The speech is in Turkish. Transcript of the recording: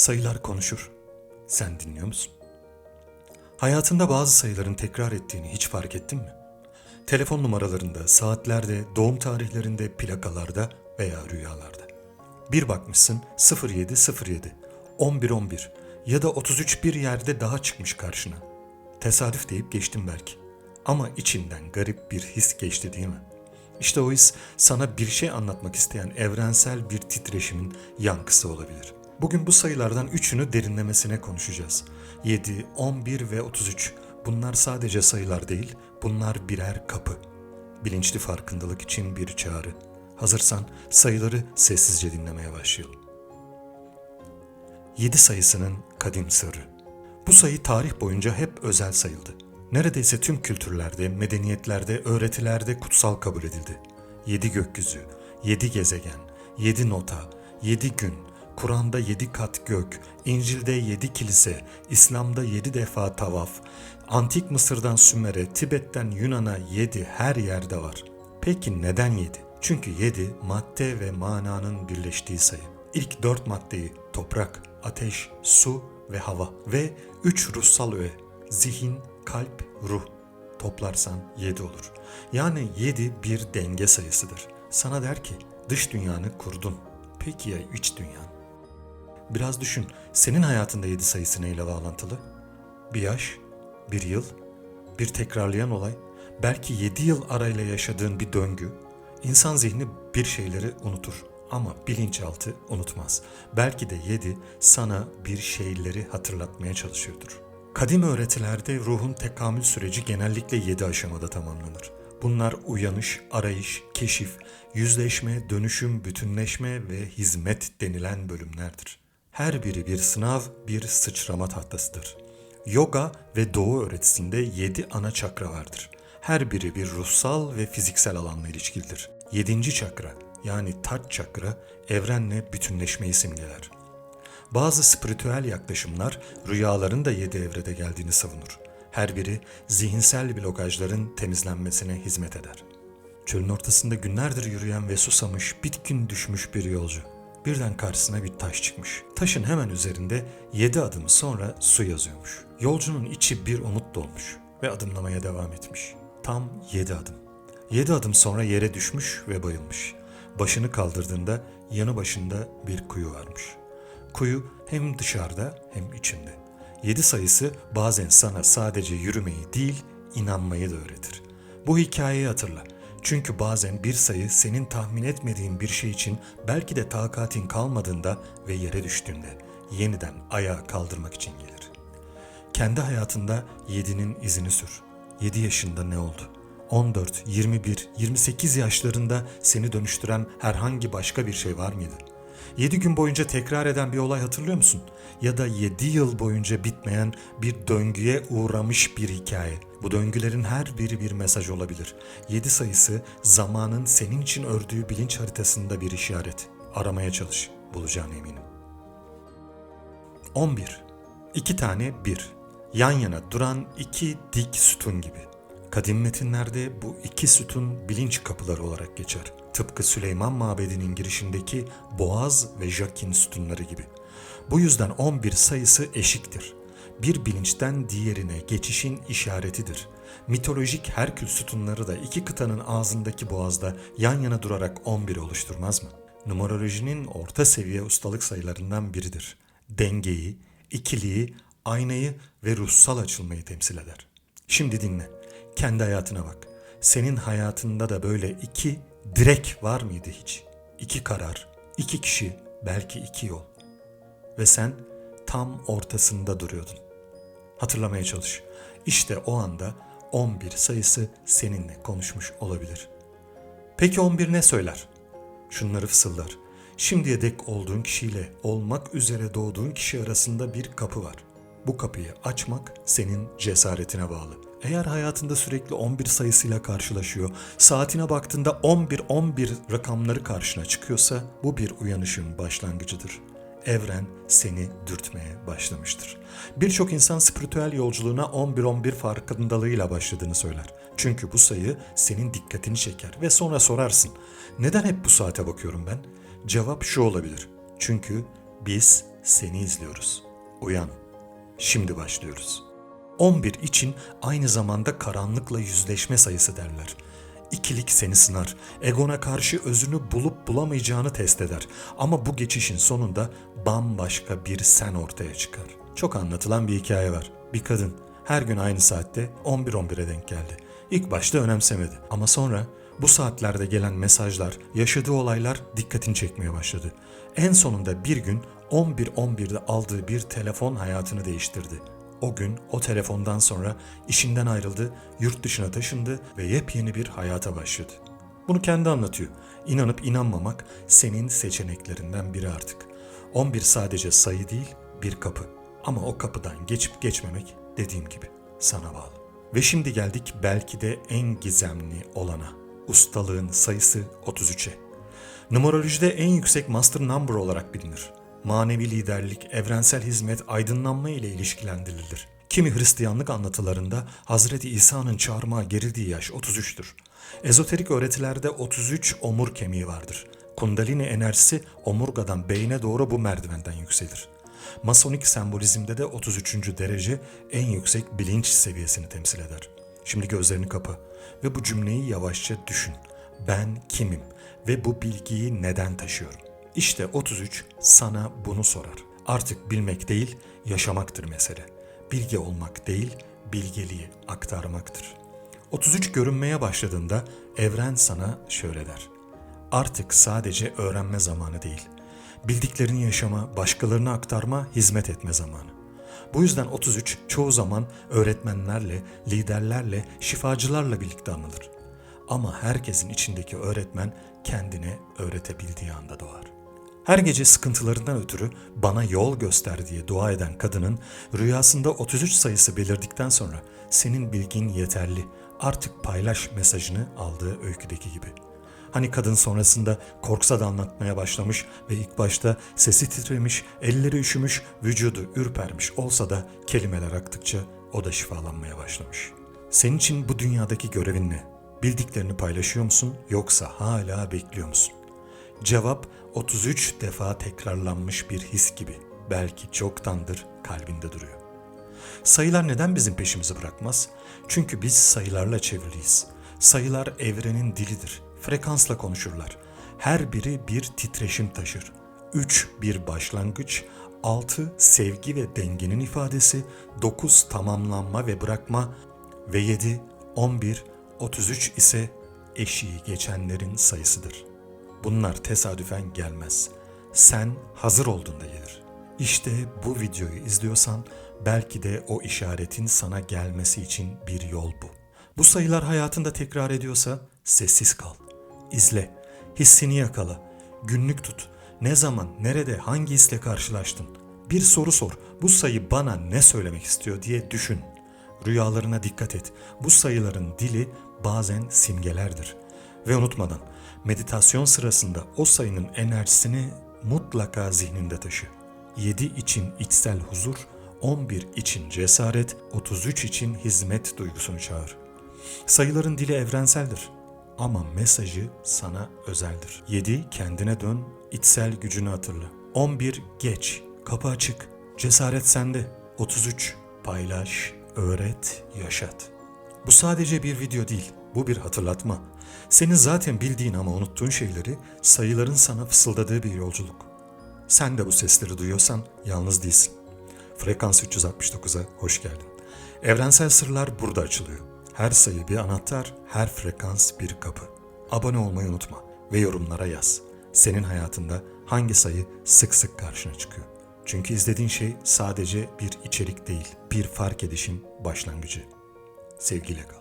Sayılar konuşur. Sen dinliyor musun? Hayatında bazı sayıların tekrar ettiğini hiç fark ettin mi? Telefon numaralarında, saatlerde, doğum tarihlerinde, plakalarda veya rüyalarda. Bir bakmışsın 0707, 1111 ya da 33 bir yerde daha çıkmış karşına. Tesadüf deyip geçtim belki. Ama içinden garip bir his geçti değil mi? İşte o his sana bir şey anlatmak isteyen evrensel bir titreşimin yankısı olabilir. Bugün bu sayılardan üçünü derinlemesine konuşacağız. 7, 11 ve 33. Bunlar sadece sayılar değil, bunlar birer kapı. Bilinçli farkındalık için bir çağrı. Hazırsan sayıları sessizce dinlemeye başlayalım. 7 sayısının kadim sırrı. Bu sayı tarih boyunca hep özel sayıldı. Neredeyse tüm kültürlerde, medeniyetlerde, öğretilerde kutsal kabul edildi. Yedi gökyüzü, yedi gezegen, yedi nota, yedi gün, Kur'an'da yedi kat gök, İncil'de yedi kilise, İslam'da yedi defa tavaf, Antik Mısır'dan Sümer'e, Tibet'ten Yunan'a yedi her yerde var. Peki neden yedi? Çünkü yedi madde ve mananın birleştiği sayı. İlk dört maddeyi toprak, ateş, su ve hava ve üç ruhsal öğe zihin, kalp, ruh toplarsan 7 olur. Yani 7 bir denge sayısıdır. Sana der ki dış dünyanı kurdun. Peki ya iç dünyan? Biraz düşün. Senin hayatında 7 sayısı neyle bağlantılı? Bir yaş, bir yıl, bir tekrarlayan olay, belki 7 yıl arayla yaşadığın bir döngü. İnsan zihni bir şeyleri unutur ama bilinçaltı unutmaz. Belki de 7 sana bir şeyleri hatırlatmaya çalışıyordur. Kadim öğretilerde ruhun tekamül süreci genellikle 7 aşamada tamamlanır. Bunlar uyanış, arayış, keşif, yüzleşme, dönüşüm, bütünleşme ve hizmet denilen bölümlerdir. Her biri bir sınav, bir sıçrama tahtasıdır. Yoga ve doğu öğretisinde 7 ana çakra vardır. Her biri bir ruhsal ve fiziksel alanla ilişkilidir. 7. çakra yani taç çakra evrenle bütünleşmeyi simgeler. Bazı spiritüel yaklaşımlar rüyaların da yedi evrede geldiğini savunur. Her biri zihinsel blokajların temizlenmesine hizmet eder. Çölün ortasında günlerdir yürüyen ve susamış, bitkin düşmüş bir yolcu. Birden karşısına bir taş çıkmış. Taşın hemen üzerinde yedi adım sonra su yazıyormuş. Yolcunun içi bir umut dolmuş ve adımlamaya devam etmiş. Tam yedi adım. Yedi adım sonra yere düşmüş ve bayılmış. Başını kaldırdığında yanı başında bir kuyu varmış. Kuyu hem dışarıda hem içinde. Yedi sayısı bazen sana sadece yürümeyi değil, inanmayı da öğretir. Bu hikayeyi hatırla. Çünkü bazen bir sayı senin tahmin etmediğin bir şey için belki de takatin kalmadığında ve yere düştüğünde yeniden ayağa kaldırmak için gelir. Kendi hayatında 7'nin izini sür. 7 yaşında ne oldu? 14, 21, 28 yaşlarında seni dönüştüren herhangi başka bir şey var mıydı? 7 gün boyunca tekrar eden bir olay hatırlıyor musun? Ya da 7 yıl boyunca bitmeyen bir döngüye uğramış bir hikaye. Bu döngülerin her biri bir mesaj olabilir. 7 sayısı zamanın senin için ördüğü bilinç haritasında bir işaret. Aramaya çalış, bulacağına eminim. 11. İki tane bir. Yan yana duran iki dik sütun gibi. Kadim metinlerde bu iki sütun bilinç kapıları olarak geçer. Tıpkı Süleyman Mabedi'nin girişindeki Boğaz ve Jakin sütunları gibi. Bu yüzden 11 sayısı eşiktir. Bir bilinçten diğerine geçişin işaretidir. Mitolojik Herkül sütunları da iki kıtanın ağzındaki boğazda yan yana durarak 11 oluşturmaz mı? Numerolojinin orta seviye ustalık sayılarından biridir. Dengeyi, ikiliği, aynayı ve ruhsal açılmayı temsil eder. Şimdi dinle. Kendi hayatına bak. Senin hayatında da böyle iki direk var mıydı hiç? İki karar, iki kişi, belki iki yol. Ve sen tam ortasında duruyordun. Hatırlamaya çalış. İşte o anda 11 sayısı seninle konuşmuş olabilir. Peki 11 ne söyler? Şunları fısıldar. Şimdiye dek olduğun kişiyle olmak üzere doğduğun kişi arasında bir kapı var. Bu kapıyı açmak senin cesaretine bağlı. Eğer hayatında sürekli 11 sayısıyla karşılaşıyor, saatine baktığında 11-11 rakamları karşına çıkıyorsa bu bir uyanışın başlangıcıdır. Evren seni dürtmeye başlamıştır. Birçok insan spiritüel yolculuğuna 11-11 farkındalığıyla başladığını söyler. Çünkü bu sayı senin dikkatini çeker ve sonra sorarsın. Neden hep bu saate bakıyorum ben? Cevap şu olabilir. Çünkü biz seni izliyoruz. Uyan. Şimdi başlıyoruz. 11 için aynı zamanda karanlıkla yüzleşme sayısı derler. İkilik seni sınar. Egona karşı özünü bulup bulamayacağını test eder. Ama bu geçişin sonunda bambaşka bir sen ortaya çıkar. Çok anlatılan bir hikaye var. Bir kadın her gün aynı saatte 11-11'e denk geldi. İlk başta önemsemedi ama sonra bu saatlerde gelen mesajlar, yaşadığı olaylar dikkatini çekmeye başladı. En sonunda bir gün 11.11'de aldığı bir telefon hayatını değiştirdi. O gün o telefondan sonra işinden ayrıldı, yurt dışına taşındı ve yepyeni bir hayata başladı. Bunu kendi anlatıyor. İnanıp inanmamak senin seçeneklerinden biri artık. 11 sadece sayı değil, bir kapı. Ama o kapıdan geçip geçmemek dediğim gibi sana bağlı. Ve şimdi geldik belki de en gizemli olana. Ustalığın sayısı 33'e. Numerolojide en yüksek master number olarak bilinir. Manevi liderlik, evrensel hizmet, aydınlanma ile ilişkilendirilir. Kimi Hristiyanlık anlatılarında Hazreti İsa'nın çağırmaya gerildiği yaş 33'tür. Ezoterik öğretilerde 33 omur kemiği vardır. Kundalini enerjisi omurgadan beyne doğru bu merdivenden yükselir. Masonik sembolizmde de 33. derece en yüksek bilinç seviyesini temsil eder. Şimdi gözlerini kapa ve bu cümleyi yavaşça düşün. Ben kimim ve bu bilgiyi neden taşıyorum? İşte 33 sana bunu sorar. Artık bilmek değil, yaşamaktır mesele. Bilge olmak değil, bilgeliği aktarmaktır. 33 görünmeye başladığında evren sana şöyle der. Artık sadece öğrenme zamanı değil. Bildiklerini yaşama, başkalarına aktarma, hizmet etme zamanı. Bu yüzden 33 çoğu zaman öğretmenlerle, liderlerle, şifacılarla birlikte anılır. Ama herkesin içindeki öğretmen kendine öğretebildiği anda doğar. Her gece sıkıntılarından ötürü bana yol göster diye dua eden kadının rüyasında 33 sayısı belirdikten sonra senin bilgin yeterli artık paylaş mesajını aldığı öyküdeki gibi. Hani kadın sonrasında korksa da anlatmaya başlamış ve ilk başta sesi titremiş, elleri üşümüş, vücudu ürpermiş olsa da kelimeler aktıkça o da şifalanmaya başlamış. Senin için bu dünyadaki görevin ne? Bildiklerini paylaşıyor musun yoksa hala bekliyor musun? Cevap 33 defa tekrarlanmış bir his gibi. Belki çoktandır kalbinde duruyor. Sayılar neden bizim peşimizi bırakmaz? Çünkü biz sayılarla çevriliyiz. Sayılar evrenin dilidir. Frekansla konuşurlar. Her biri bir titreşim taşır. 3 bir başlangıç, 6 sevgi ve dengenin ifadesi, 9 tamamlanma ve bırakma ve 7, 11, 33 ise eşiği geçenlerin sayısıdır. Bunlar tesadüfen gelmez. Sen hazır olduğunda gelir. İşte bu videoyu izliyorsan belki de o işaretin sana gelmesi için bir yol bu. Bu sayılar hayatında tekrar ediyorsa sessiz kal. İzle, hissini yakala, günlük tut. Ne zaman, nerede, hangi hisle karşılaştın? Bir soru sor. Bu sayı bana ne söylemek istiyor diye düşün. Rüyalarına dikkat et. Bu sayıların dili bazen simgelerdir. Ve unutmadan meditasyon sırasında o sayının enerjisini mutlaka zihninde taşı. 7 için içsel huzur, 11 için cesaret, 33 için hizmet duygusunu çağır. Sayıların dili evrenseldir ama mesajı sana özeldir. 7 kendine dön, içsel gücünü hatırla. 11 geç, kapı açık, cesaret sende. 33 paylaş, öğret, yaşat. Bu sadece bir video değil, bu bir hatırlatma. Senin zaten bildiğin ama unuttuğun şeyleri sayıların sana fısıldadığı bir yolculuk. Sen de bu sesleri duyuyorsan yalnız değilsin. Frekans 369'a hoş geldin. Evrensel sırlar burada açılıyor. Her sayı bir anahtar, her frekans bir kapı. Abone olmayı unutma ve yorumlara yaz. Senin hayatında hangi sayı sık sık karşına çıkıyor? Çünkü izlediğin şey sadece bir içerik değil, bir fark edişin başlangıcı. Sevgiyle kal.